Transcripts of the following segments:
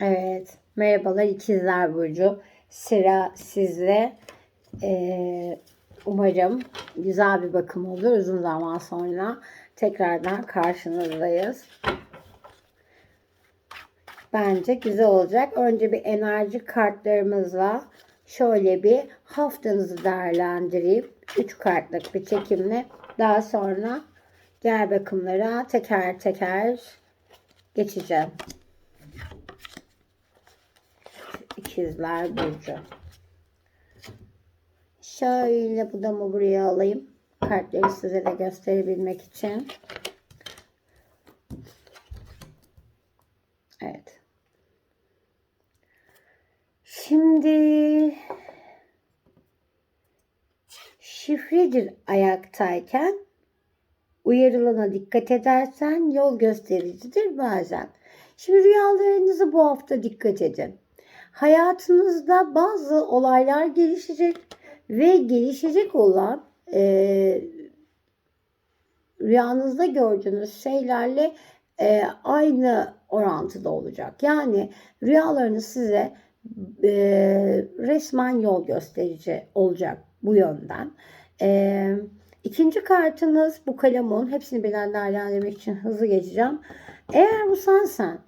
Evet. Merhabalar ikizler Burcu. Sıra sizde. Ee, umarım güzel bir bakım olur. Uzun zaman sonra tekrardan karşınızdayız. Bence güzel olacak. Önce bir enerji kartlarımızla şöyle bir haftanızı değerlendireyim. 3 kartlık bir çekimle daha sonra diğer bakımlara teker teker geçeceğim. İkizler Burcu. Şöyle budamı buraya alayım. Kartları size de gösterebilmek için. Evet. Şimdi şifredir ayaktayken uyarılana dikkat edersen yol göstericidir bazen. Şimdi rüyalarınızı bu hafta dikkat edin. Hayatınızda bazı olaylar gelişecek ve gelişecek olan e, rüyanızda gördüğünüz şeylerle e, aynı orantıda olacak. Yani rüyalarınız size e, resmen yol gösterici olacak bu yönden. E, ikinci kartınız bu kalemun. Hepsini birden değerlendirmek için hızlı geçeceğim. Eğer bu sensen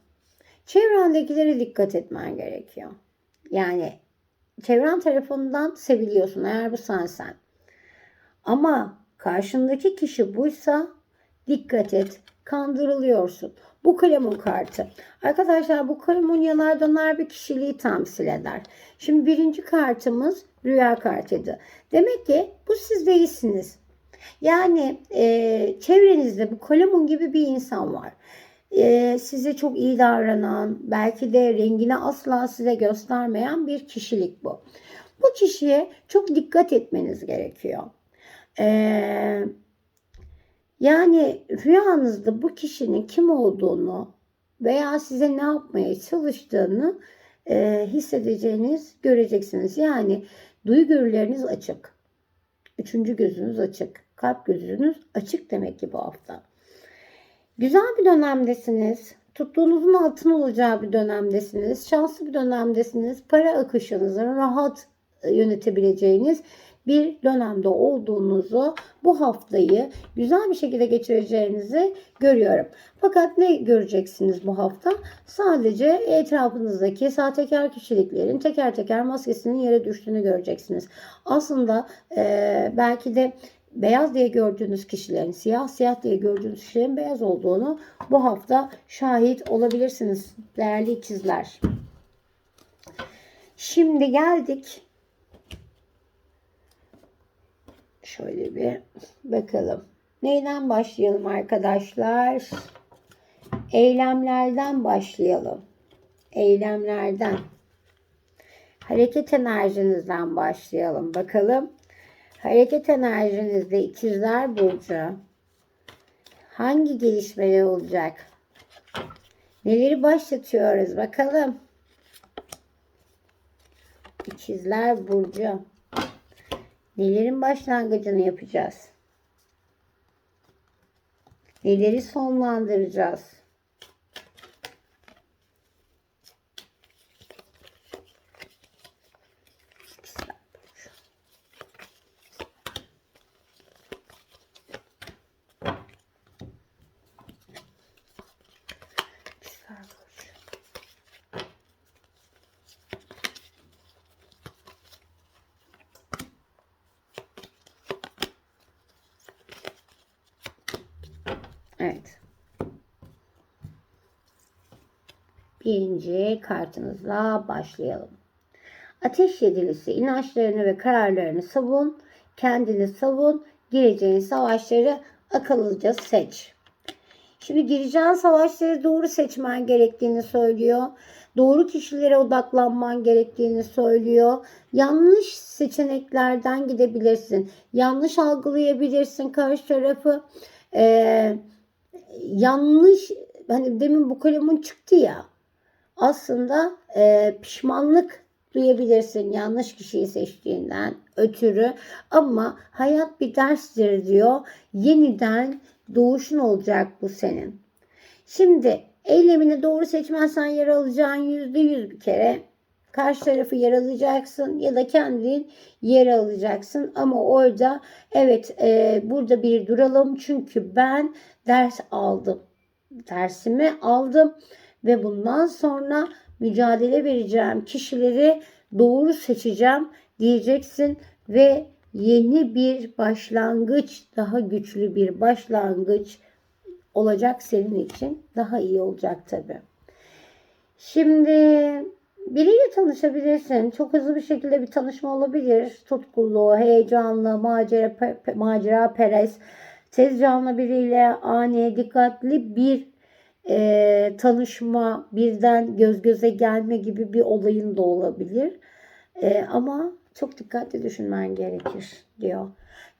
çevrendekilere dikkat etmen gerekiyor. Yani çevren tarafından seviliyorsun eğer bu sensen. Ama karşındaki kişi buysa dikkat et. Kandırılıyorsun. Bu kalemun kartı. Arkadaşlar bu kalemun yanar döner bir kişiliği temsil eder. Şimdi birinci kartımız rüya kartıydı. Demek ki bu siz değilsiniz. Yani e, çevrenizde bu kalemun gibi bir insan var. E, size çok iyi davranan, belki de rengini asla size göstermeyen bir kişilik bu. Bu kişiye çok dikkat etmeniz gerekiyor. Eee yani rüyanızda bu kişinin kim olduğunu veya size ne yapmaya çalıştığını e, hissedeceğiniz, göreceksiniz. Yani duyu görüleriniz açık. Üçüncü gözünüz açık. Kalp gözünüz açık demek ki bu hafta. Güzel bir dönemdesiniz. Tuttuğunuzun altın olacağı bir dönemdesiniz. Şanslı bir dönemdesiniz. Para akışınızı rahat yönetebileceğiniz bir dönemde olduğunuzu bu haftayı güzel bir şekilde geçireceğinizi görüyorum. Fakat ne göreceksiniz bu hafta? Sadece etrafınızdaki sahtekar kişiliklerin teker teker maskesinin yere düştüğünü göreceksiniz. Aslında e, belki de beyaz diye gördüğünüz kişilerin, siyah siyah diye gördüğünüz kişilerin beyaz olduğunu bu hafta şahit olabilirsiniz değerli ikizler. Şimdi geldik Şöyle bir bakalım. Neyden başlayalım arkadaşlar? Eylemlerden başlayalım. Eylemlerden. Hareket enerjinizden başlayalım. Bakalım. Hareket enerjinizde ikizler burcu hangi gelişmeler olacak? Neleri başlatıyoruz bakalım. İkizler burcu. Nelerin başlangıcını yapacağız? Neleri sonlandıracağız? Evet. Birinci kartınızla başlayalım. Ateş yedilisi inançlarını ve kararlarını savun, kendini savun, gireceğin savaşları akıllıca seç. Şimdi gireceğin savaşları doğru seçmen gerektiğini söylüyor. Doğru kişilere odaklanman gerektiğini söylüyor. Yanlış seçeneklerden gidebilirsin. Yanlış algılayabilirsin karşı tarafı. Ee, yanlış hani demin bu kalemun çıktı ya aslında e, pişmanlık duyabilirsin yanlış kişiyi seçtiğinden ötürü ama hayat bir derstir diyor yeniden doğuşun olacak bu senin. Şimdi Eylemini doğru seçmezsen yer alacağın yüzde yüz bir kere. Karşı tarafı yer alacaksın ya da kendin yer alacaksın. Ama orada evet e, burada bir duralım çünkü ben ders aldım. Dersimi aldım ve bundan sonra mücadele vereceğim kişileri doğru seçeceğim diyeceksin ve yeni bir başlangıç, daha güçlü bir başlangıç olacak senin için. Daha iyi olacak tabii. Şimdi biriyle tanışabilirsin. Çok hızlı bir şekilde bir tanışma olabilir. Tutkulu, heyecanlı, macera, macera perest, tez canlı biriyle ani, dikkatli bir e, tanışma, birden göz göze gelme gibi bir olayın da olabilir. E, ama çok dikkatli düşünmen gerekir diyor.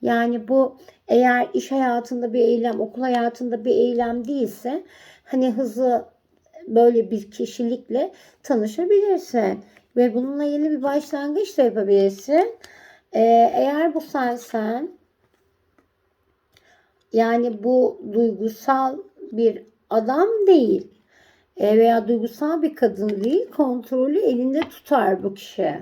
Yani bu eğer iş hayatında bir eylem, okul hayatında bir eylem değilse hani hızlı böyle bir kişilikle tanışabilirsin. Ve bununla yeni bir başlangıç da yapabilirsin. Ee, eğer bu sensen yani bu duygusal bir adam değil e, veya duygusal bir kadın değil kontrolü elinde tutar bu kişi.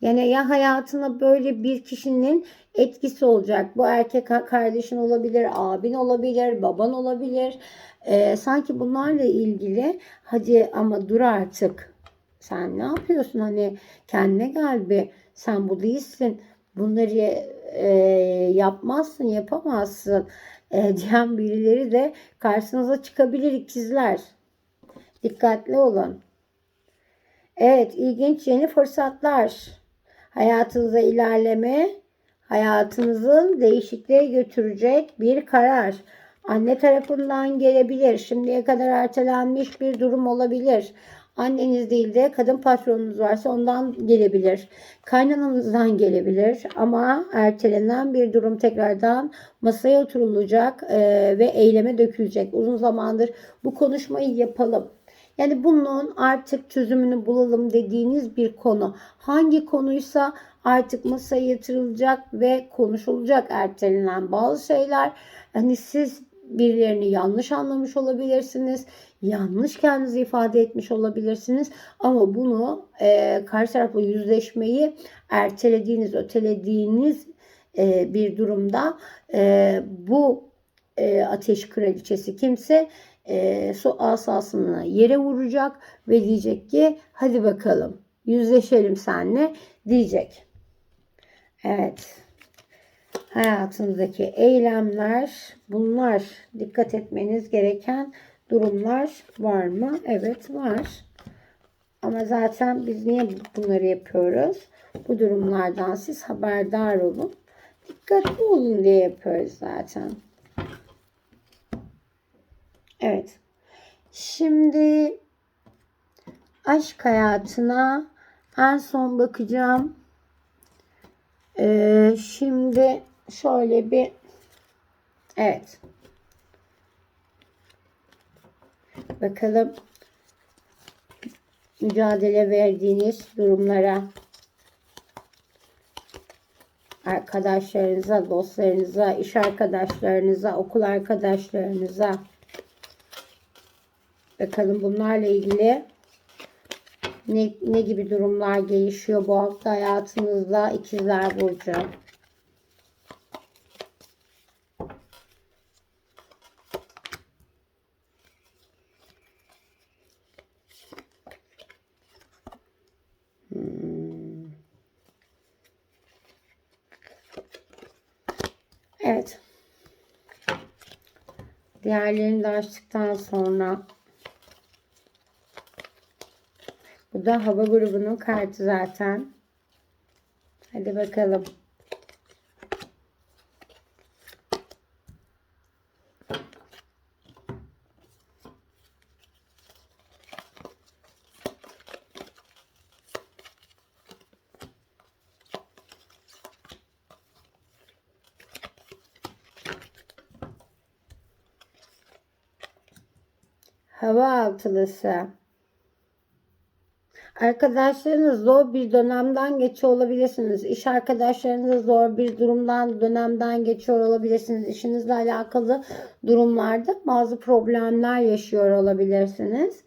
Yani ya hayatına böyle bir kişinin etkisi olacak. Bu erkek kardeşin olabilir, abin olabilir, baban olabilir. Ee, sanki bunlarla ilgili hadi ama dur artık. Sen ne yapıyorsun? Hani kendine gel bir. Sen bu değilsin. Bunları e, yapmazsın, yapamazsın. E, diyen birileri de karşınıza çıkabilir ikizler. Dikkatli olun. Evet, ilginç yeni fırsatlar. Hayatınıza ilerleme, hayatınızın değişikliğe götürecek bir karar. Anne tarafından gelebilir. Şimdiye kadar ertelenmiş bir durum olabilir. Anneniz değil de kadın patronunuz varsa ondan gelebilir. Kaynananızdan gelebilir ama ertelenen bir durum tekrardan masaya oturulacak e, ve eyleme dökülecek. Uzun zamandır bu konuşmayı yapalım. Yani bunun artık çözümünü bulalım dediğiniz bir konu. Hangi konuysa artık masaya yatırılacak ve konuşulacak ertelenen bazı şeyler. Hani siz birilerini yanlış anlamış olabilirsiniz. Yanlış kendinizi ifade etmiş olabilirsiniz. Ama bunu e, karşı tarafla yüzleşmeyi ertelediğiniz, ötelediğiniz e, bir durumda e, bu e, ateş kraliçesi kimse e, su asasını yere vuracak ve diyecek ki hadi bakalım yüzleşelim seninle diyecek. Evet. Hayatınızdaki eylemler bunlar dikkat etmeniz gereken durumlar var mı? Evet var. Ama zaten biz niye bunları yapıyoruz? Bu durumlardan siz haberdar olun. Dikkatli olun diye yapıyoruz zaten. Evet. Şimdi aşk hayatına en son bakacağım. Ee, şimdi şöyle bir evet. Bakalım mücadele verdiğiniz durumlara arkadaşlarınıza, dostlarınıza, iş arkadaşlarınıza, okul arkadaşlarınıza Bakalım bunlarla ilgili ne, ne gibi durumlar gelişiyor bu hafta hayatınızda ikizler burcu. Evet. Diğerlerini de açtıktan sonra Bu da hava grubunun kartı zaten. Hadi bakalım. Hava altılısı. Arkadaşlarınız zor bir dönemden geçiyor olabilirsiniz. İş arkadaşlarınız zor bir durumdan, dönemden geçiyor olabilirsiniz. İşinizle alakalı durumlarda bazı problemler yaşıyor olabilirsiniz.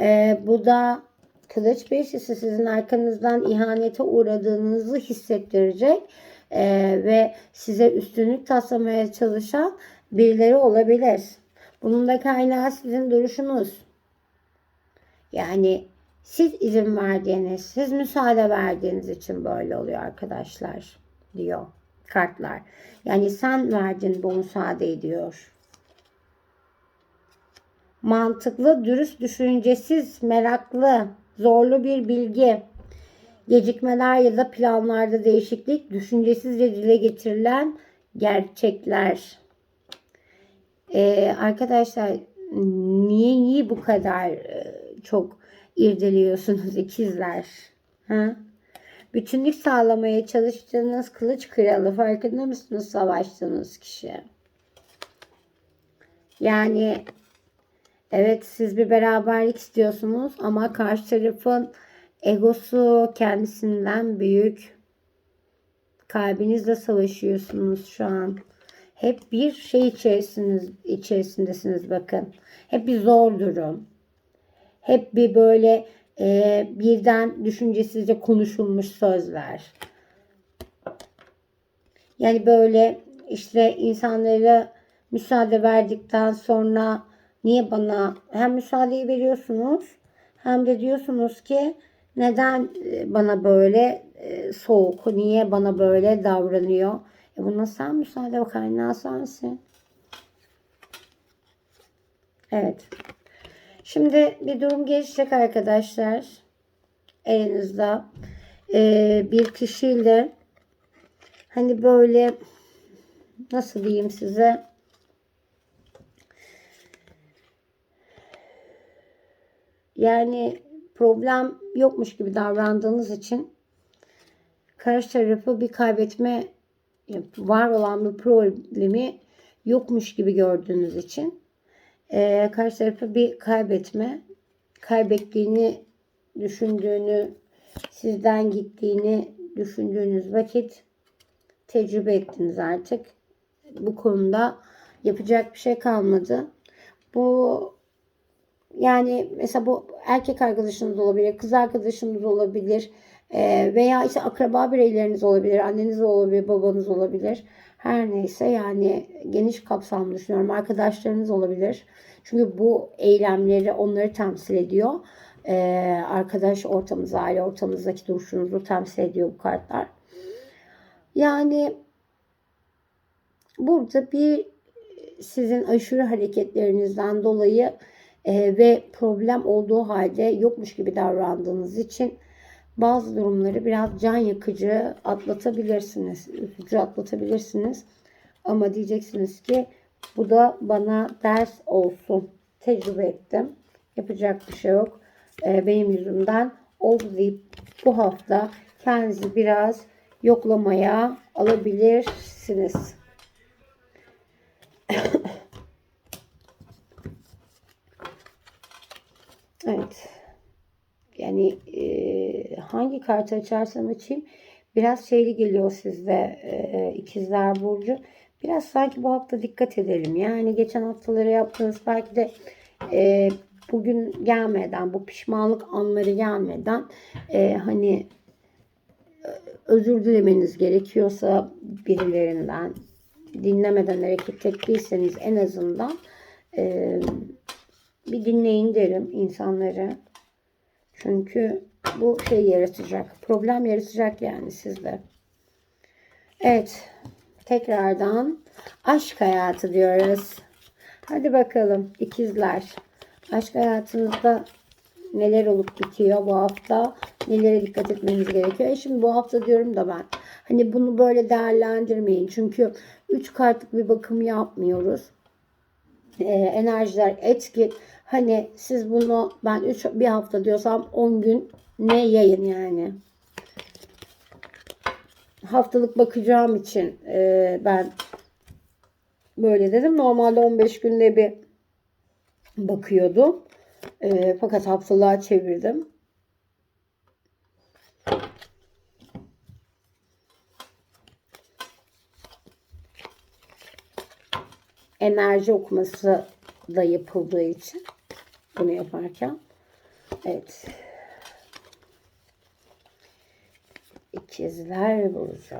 Ee, bu da kılıç beşlisi sizin arkanızdan ihanete uğradığınızı hissettirecek Ee, ve size üstünlük taslamaya çalışan birileri olabilir. Bunun da kaynağı sizin duruşunuz. Yani siz izin verdiğiniz, siz müsaade verdiğiniz için böyle oluyor arkadaşlar diyor kartlar. Yani sen verdin bu müsaadeyi diyor. Mantıklı, dürüst, düşüncesiz, meraklı, zorlu bir bilgi, gecikmeler ya da planlarda değişiklik, düşüncesizce dile getirilen gerçekler. Ee, arkadaşlar niye bu kadar e, çok irdeliyorsunuz ikizler? Ha? Bütünlük sağlamaya çalıştığınız kılıç kralı farkında mısınız savaştığınız kişi? Yani evet siz bir beraberlik istiyorsunuz ama karşı tarafın egosu kendisinden büyük. Kalbinizle savaşıyorsunuz şu an. Hep bir şey içerisiniz, içerisindesiniz bakın. Hep bir zor durum. Hep bir böyle e, birden düşüncesizce konuşulmuş sözler. Yani böyle işte insanlara müsaade verdikten sonra niye bana hem müsaadeyi veriyorsunuz hem de diyorsunuz ki neden e, bana böyle e, soğuk, niye bana böyle davranıyor? E buna sen müsaade kaynağı sensin. Evet. Şimdi bir durum gelişecek arkadaşlar. Elinizde ee, bir kişiyle hani böyle nasıl diyeyim size yani problem yokmuş gibi davrandığınız için karşı tarafı bir kaybetme var olan bir problemi yokmuş gibi gördüğünüz için e, karşı tarafı bir kaybetme kaybettiğini düşündüğünü sizden gittiğini düşündüğünüz vakit tecrübe ettiniz artık. Bu konuda yapacak bir şey kalmadı. Bu yani mesela bu erkek arkadaşınız olabilir, kız arkadaşınız olabilir e, veya işte akraba bireyleriniz olabilir, anneniz olabilir, babanız olabilir. Her neyse yani geniş kapsamlı düşünüyorum. Arkadaşlarınız olabilir. Çünkü bu eylemleri onları temsil ediyor. Ee, arkadaş ortamınız, aile ortamınızdaki duruşunuzu temsil ediyor bu kartlar. Yani burada bir sizin aşırı hareketlerinizden dolayı e, ve problem olduğu halde yokmuş gibi davrandığınız için bazı durumları biraz can yakıcı atlatabilirsiniz. Üzücü atlatabilirsiniz. Ama diyeceksiniz ki bu da bana ders olsun. Tecrübe ettim. Yapacak bir şey yok. Ee, benim yüzümden oldu deyip bu hafta kendinizi biraz yoklamaya alabilirsiniz. evet. Yani e, hangi kartı açarsam açayım biraz şeyli geliyor sizde e, ikizler burcu. Biraz sanki bu hafta dikkat edelim. Yani geçen haftaları yaptığınız belki de e, bugün gelmeden, bu pişmanlık anları gelmeden e, hani e, özür dilemeniz gerekiyorsa birilerinden dinlemeden hareket ettiyseniz en azından e, bir dinleyin derim insanları. Çünkü bu şey yaratacak. Problem yaratacak yani sizde. Evet. Tekrardan aşk hayatı diyoruz. Hadi bakalım ikizler. Aşk hayatınızda neler olup bitiyor bu hafta? Nelere dikkat etmeniz gerekiyor? E şimdi bu hafta diyorum da ben. Hani bunu böyle değerlendirmeyin. Çünkü 3 kartlık bir bakım yapmıyoruz. Ee, enerjiler etki. Hani siz bunu ben 3 bir hafta diyorsam 10 gün ne yayın yani haftalık bakacağım için e, ben böyle dedim. Normalde 15 günde bir bakıyordum. E, fakat haftalığa çevirdim. Enerji okuması da yapıldığı için bunu yaparken. Evet. İkizler Burcu.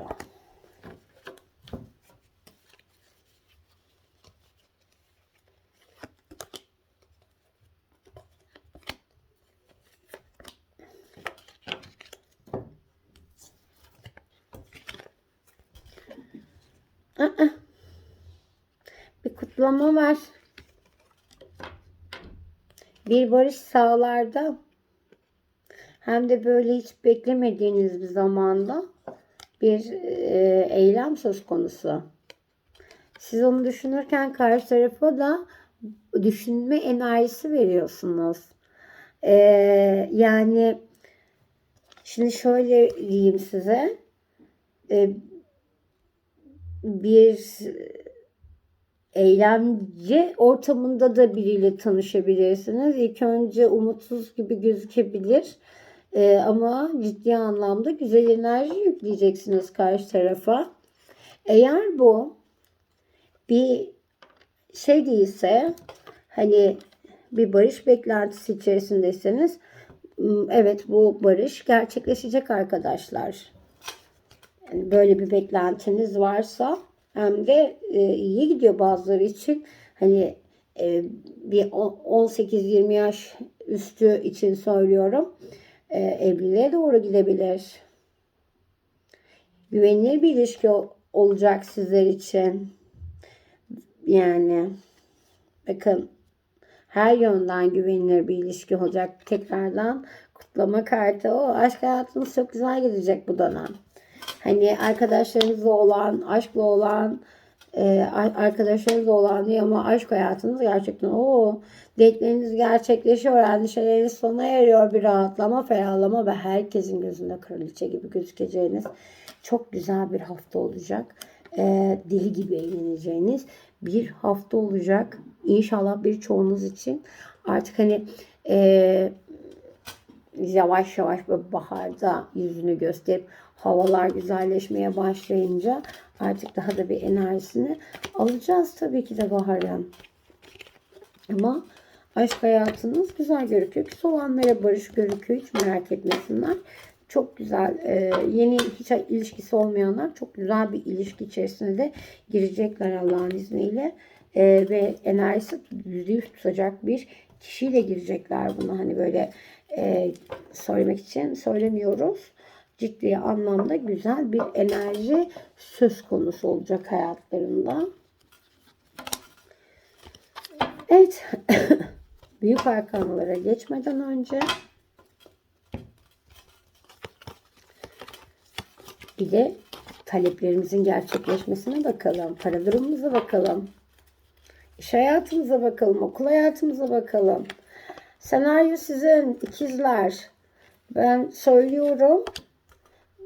Bir kutlama var. Bir barış sağlarda hem de böyle hiç beklemediğiniz bir zamanda bir e, eylem söz konusu. Siz onu düşünürken karşı tarafa da düşünme enerjisi veriyorsunuz. E, yani şimdi şöyle diyeyim size. E, bir eylemci ortamında da biriyle tanışabilirsiniz. İlk önce umutsuz gibi gözükebilir. Ee, ama ciddi anlamda güzel enerji yükleyeceksiniz karşı tarafa. Eğer bu bir şey değilse hani bir barış beklentisi içerisindeyseniz evet bu barış gerçekleşecek arkadaşlar. Böyle bir beklentiniz varsa hem de e, iyi gidiyor bazıları için. Hani e, bir 18-20 yaş üstü için söylüyorum. E, evliliğe doğru gidebilir. Güvenilir bir ilişki olacak sizler için. Yani bakın her yönden güvenilir bir ilişki olacak. Tekrardan kutlama kartı. O aşk hayatınız çok güzel gidecek bu dönem. Hani arkadaşlarınızla olan, aşkla olan, e, arkadaşlarınızla olan diye ama aşk hayatınız gerçekten o date'leriniz gerçekleşiyor, endişeleriniz sona eriyor, bir rahatlama, ferahlama ve herkesin gözünde kraliçe gibi gözükeceğiniz çok güzel bir hafta olacak. E, deli gibi eğleneceğiniz bir hafta olacak. İnşallah birçoğunuz için artık hani e, yavaş yavaş böyle baharda yüzünü gösterip havalar güzelleşmeye başlayınca artık daha da bir enerjisini alacağız tabii ki de baharın. Ama aşk hayatınız güzel görüküyor. Küs olanlara barış görüküyor. Hiç merak etmesinler. Çok güzel. E, yeni hiç ilişkisi olmayanlar çok güzel bir ilişki içerisinde de girecekler Allah'ın izniyle. E, ve enerjisi yüzde tutacak bir kişiyle girecekler buna. Hani böyle e, söylemek için söylemiyoruz ciddi anlamda güzel bir enerji söz konusu olacak hayatlarında. Evet. Büyük arkanlara geçmeden önce bir de taleplerimizin gerçekleşmesine bakalım. Para durumumuza bakalım. İş hayatımıza bakalım. Okul hayatımıza bakalım. Senaryo sizin ikizler. Ben söylüyorum.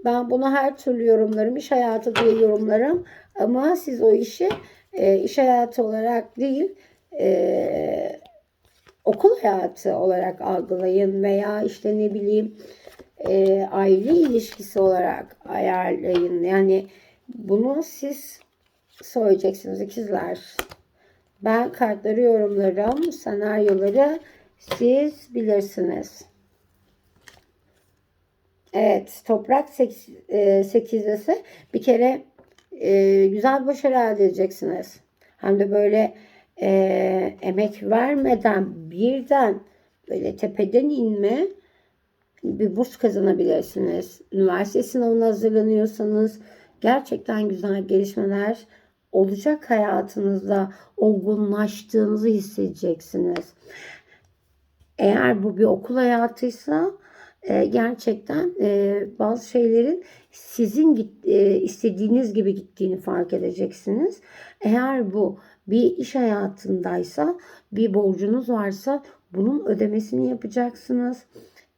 Ben bunu her türlü yorumlarım. iş hayatı diye yorumlarım. Ama siz o işi e, iş hayatı olarak değil e, okul hayatı olarak algılayın veya işte ne bileyim e, aile ilişkisi olarak ayarlayın. Yani bunu siz söyleyeceksiniz ikizler. Ben kartları yorumlarım, senaryoları siz bilirsiniz. Evet, toprak 8'desi e, bir kere e, güzel başarı elde edeceksiniz. Hem de böyle e, emek vermeden birden böyle tepeden inme bir burs kazanabilirsiniz. Üniversite sınavına hazırlanıyorsanız gerçekten güzel gelişmeler olacak hayatınızda olgunlaştığınızı hissedeceksiniz. Eğer bu bir okul hayatıysa e, gerçekten e, bazı şeylerin sizin git, e, istediğiniz gibi gittiğini fark edeceksiniz. Eğer bu bir iş hayatındaysa, bir borcunuz varsa bunun ödemesini yapacaksınız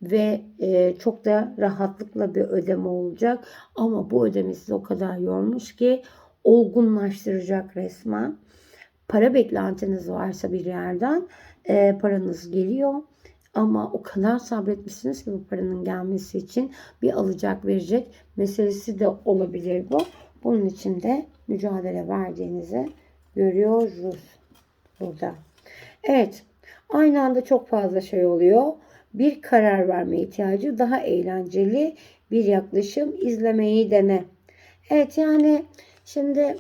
ve e, çok da rahatlıkla bir ödeme olacak. Ama bu ödeme sizi o kadar yormuş ki olgunlaştıracak resmen. Para beklentiniz varsa bir yerden e, paranız geliyor Ama o kadar sabretmişsiniz ki bu paranın gelmesi için bir alacak verecek meselesi de olabilir bu. Bunun için de mücadele verdiğinizi görüyoruz burada. Evet. Aynı anda çok fazla şey oluyor. Bir karar verme ihtiyacı daha eğlenceli bir yaklaşım izlemeyi dene. Evet yani şimdi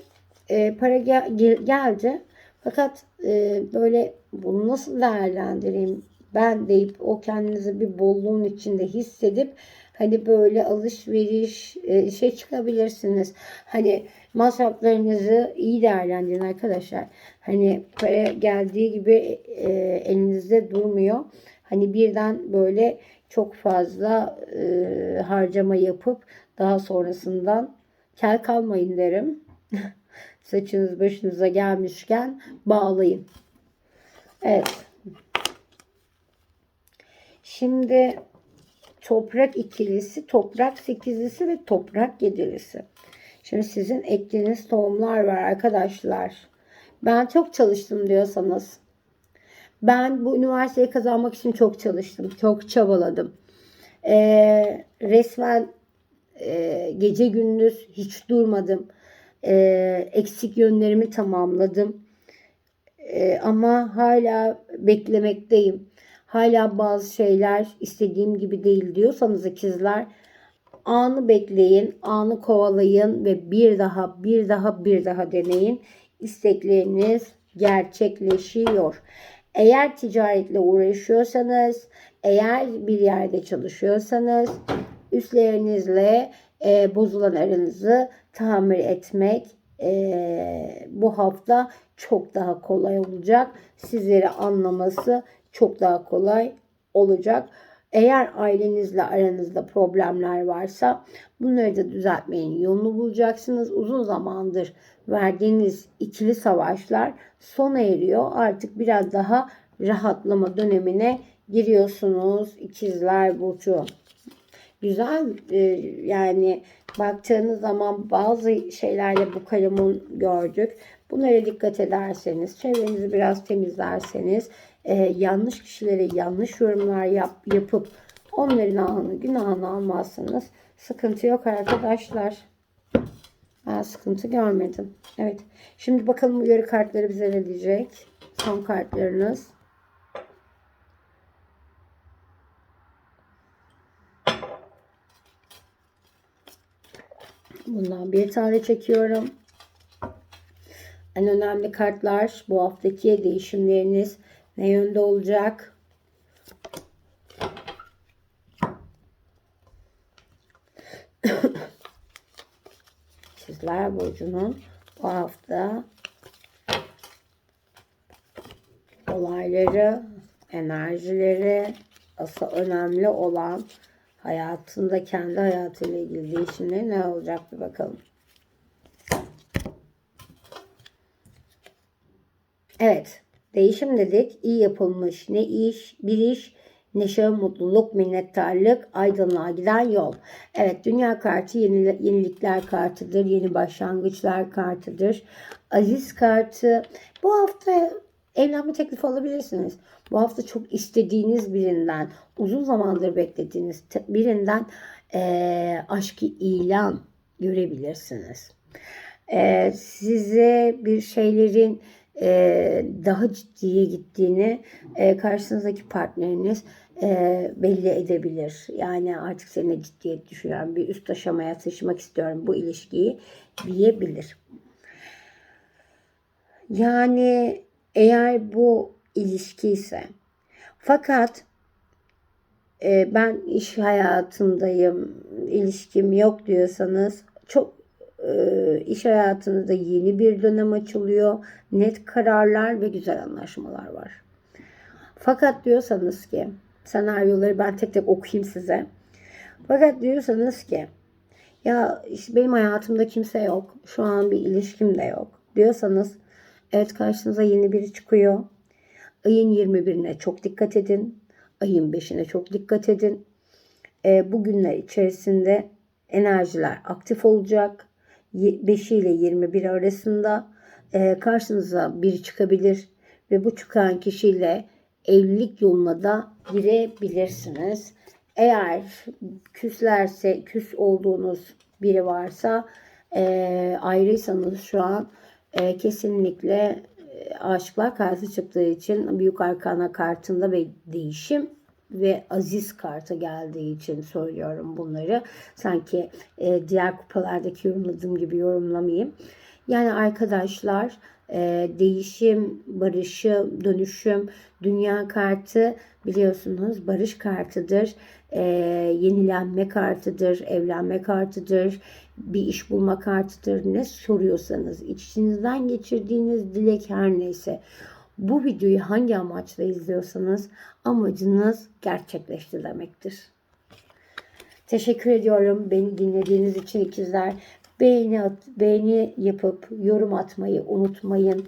e, para gel- gel- geldi. Fakat e, böyle bunu nasıl değerlendireyim ben deyip o kendinizi bir bolluğun içinde hissedip hani böyle alışveriş e, şey çıkabilirsiniz. Hani masraflarınızı iyi değerlendirin arkadaşlar. Hani para geldiği gibi e, elinizde durmuyor. Hani birden böyle çok fazla e, harcama yapıp daha sonrasından kel kalmayın derim. Saçınız başınıza gelmişken bağlayın. Evet. Şimdi toprak ikilisi, toprak sekizlisi ve toprak yedilisi. Şimdi sizin ektiğiniz tohumlar var arkadaşlar. Ben çok çalıştım diyorsanız. Ben bu üniversiteyi kazanmak için çok çalıştım. Çok çabaladım. Ee, resmen e, gece gündüz hiç durmadım. Ee, eksik yönlerimi tamamladım. Ee, ama hala beklemekteyim. Hala bazı şeyler istediğim gibi değil diyorsanız ikizler anı bekleyin, anı kovalayın ve bir daha, bir daha, bir daha deneyin. İstekleriniz gerçekleşiyor. Eğer ticaretle uğraşıyorsanız, eğer bir yerde çalışıyorsanız, üstlerinizle e, bozulan aranızı tamir etmek e, bu hafta çok daha kolay olacak. Sizleri anlaması çok daha kolay olacak. Eğer ailenizle aranızda problemler varsa bunları da düzeltmenin yolunu bulacaksınız. Uzun zamandır verdiğiniz ikili savaşlar sona eriyor. Artık biraz daha rahatlama dönemine giriyorsunuz ikizler burcu. Güzel e, yani baktığınız zaman bazı şeylerle bu kalemun gördük. Bunlara dikkat ederseniz, çevrenizi biraz temizlerseniz, e, yanlış kişilere yanlış yorumlar yap, yapıp onların anını, günahını almazsanız sıkıntı yok arkadaşlar. Ben sıkıntı görmedim. Evet. Şimdi bakalım uyarı kartları bize ne diyecek? Son kartlarınız. Bundan bir tane çekiyorum. En önemli kartlar bu haftaki değişimleriniz ne yönde olacak? Sizler Burcu'nun bu hafta olayları, enerjileri, asıl önemli olan hayatında kendi hayatıyla ilgili değişimleri ne olacak bir bakalım. Evet. Değişim dedik. İyi yapılmış ne iş, bir iş, neşe, mutluluk, minnettarlık, aydınlığa giden yol. Evet, dünya kartı yeni, yenilikler kartıdır, yeni başlangıçlar kartıdır. Aziz kartı. Bu hafta evlenme teklifi alabilirsiniz. Bu hafta çok istediğiniz birinden, uzun zamandır beklediğiniz birinden e, aşkı ilan görebilirsiniz. E, size bir şeylerin e, daha ciddiye gittiğini e, karşınızdaki partneriniz e, belli edebilir. Yani artık seninle ciddiyet düşünen bir üst aşamaya taşımak istiyorum bu ilişkiyi diyebilir. Yani eğer bu ilişki ise fakat e, ben iş hayatındayım, ilişkim yok diyorsanız çok iş hayatınızda yeni bir dönem açılıyor. Net kararlar ve güzel anlaşmalar var. Fakat diyorsanız ki senaryoları ben tek tek okuyayım size. Fakat diyorsanız ki ya işte benim hayatımda kimse yok. Şu an bir ilişkim de yok. Diyorsanız evet karşınıza yeni biri çıkıyor. Ayın 21'ine çok dikkat edin. Ayın 5'ine çok dikkat edin. E, bu günler içerisinde enerjiler aktif olacak. 5 ile 21 arasında e, karşınıza biri çıkabilir ve bu çıkan kişiyle evlilik yoluna da girebilirsiniz. Eğer küslerse, küs olduğunuz biri varsa e, ayrıysanız şu an e, kesinlikle e, aşıklar kartı çıktığı için büyük arkana kartında ve değişim ve aziz kartı geldiği için söylüyorum bunları. Sanki e, diğer kupalardaki yorumladığım gibi yorumlamayayım. Yani arkadaşlar e, değişim, barışı, dönüşüm, dünya kartı biliyorsunuz barış kartıdır. E, yenilenme kartıdır, evlenme kartıdır, bir iş bulma kartıdır. Ne soruyorsanız, içinizden geçirdiğiniz dilek her neyse. Bu videoyu hangi amaçla izliyorsanız amacınız gerçekleşti demektir. Teşekkür ediyorum beni dinlediğiniz için ikizler. Beğeni, at, beğeni yapıp yorum atmayı unutmayın.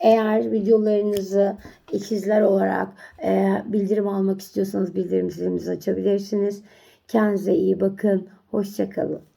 Eğer videolarınızı ikizler olarak e, bildirim almak istiyorsanız bildirim zilimizi açabilirsiniz. Kendinize iyi bakın. Hoşçakalın.